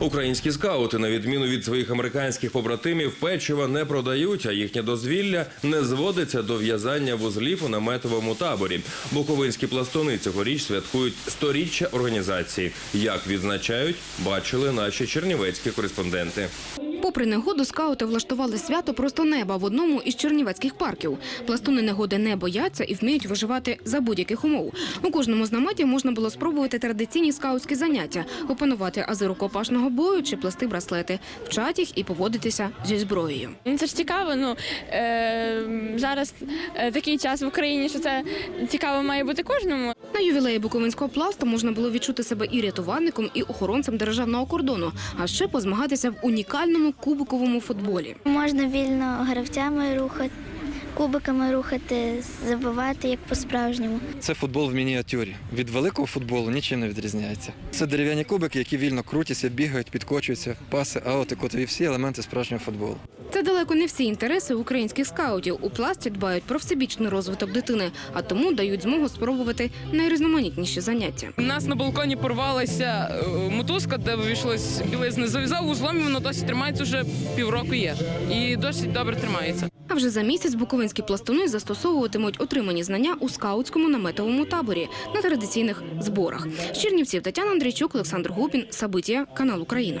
Українські скаути, на відміну від своїх американських побратимів, печива не продають, а їхнє дозвілля не зводиться до в'язання вузлів у наметовому таборі. Буковинські пластуни цьогоріч святкують сторіччя організації. Як відзначають, бачили наші чернівецькі кореспонденти. Попри негоду, скаути влаштували свято просто неба в одному із чернівецьких парків. Пластуни негоди не бояться і вміють виживати за будь-яких умов. У кожному з наметів можна було спробувати традиційні скаутські заняття, опанувати ази рукопашного бою чи плести браслети, вчать їх і поводитися зі зброєю. Ну, Це ж цікаво. Ну е, зараз е, такий час в Україні, що це цікаво має бути кожному. На ювілеї Буковинського пласту можна було відчути себе і рятувальником, і охоронцем державного кордону, а ще позмагатися в унікальному кубиковому футболі. Можна вільно гравцями рухати, кубиками рухати, забивати як по-справжньому. Це футбол в мініатюрі. Від великого футболу нічим не відрізняється. Це дерев'яні кубики, які вільно крутяться, бігають, підкочуються, паси, аути, котові всі елементи справжнього футболу. Це далеко не всі інтереси українських скаутів. У пласті дбають про всебічний розвиток дитини, а тому дають змогу спробувати найрізноманітніші заняття. У нас на балконі порвалася е, мотузка, де вийшлось білизни. Зав'язав вузлом, і воно досі тримається вже півроку є. І досить добре тримається. А вже за місяць буковинські пластуни застосовуватимуть отримані знання у скаутському наметовому таборі на традиційних зборах. З Чернівців Тетяна Андрійчук, Олександр Гупін, Сабитія, канал Україна.